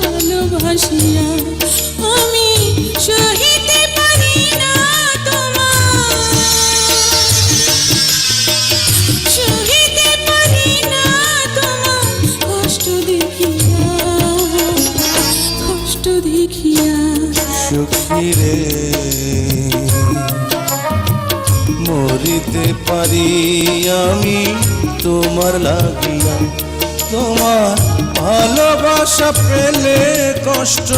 ভালোবাসিয়া। আমি সহিতে পারি না সহিতে পারি না তোমার কষ্ট দেখিয়া কষ্ট দেখিয়া। সুখী রে, মরিতে পারি আমি তোমার লাগিয়া। তোমার ভালোবাসা পেলে কষ্ট।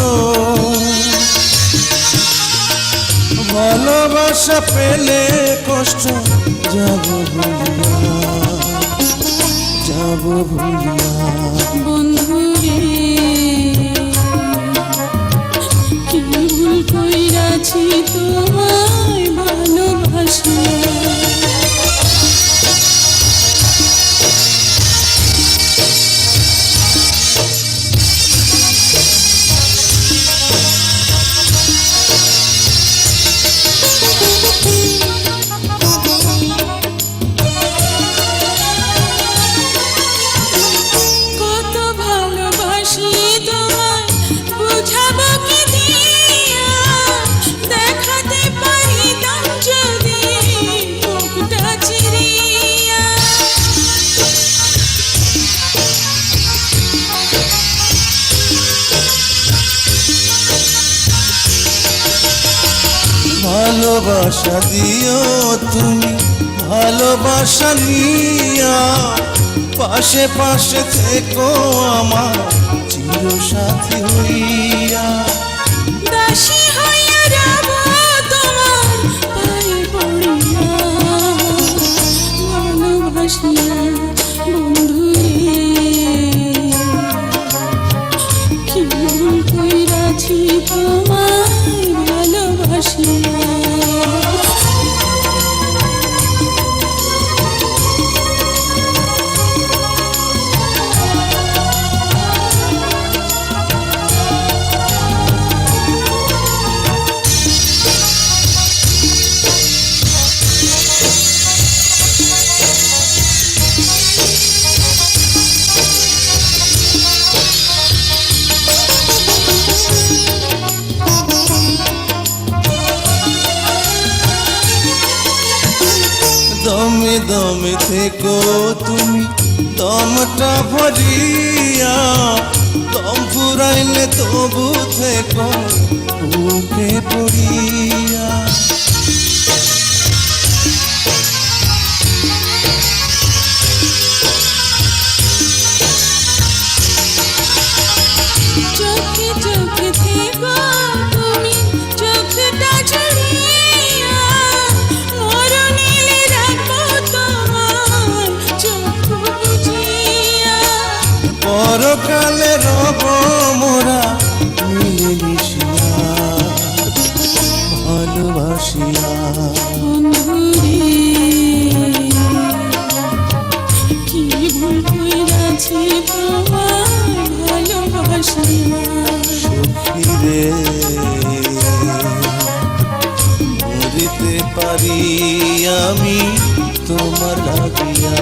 ভালোবাসা পেলে কষ্ট। যাব ভুলিয়া। যাব ভুলিয়া। বন্ধুরে কি ভুল কইরাছি তোমায়? ভালোবাসা দিও তুমি ভালোবাসা নিয়া। পাশে পাশে থেকো আমার চির সাথী হইয়া দমে দমে থেকো তুমি। দমটা ভরিয়া দম ফুরাইলে তবু থেকো বুকে পড়িয়া। পরকালে রব মোরা মিলে মিশিয়া ভালোবাসিয়া। কি ভুল কইরাছি তোমার ভালোবাসিয়া? মরিতে পারি আমি তোমার লাগিয়া।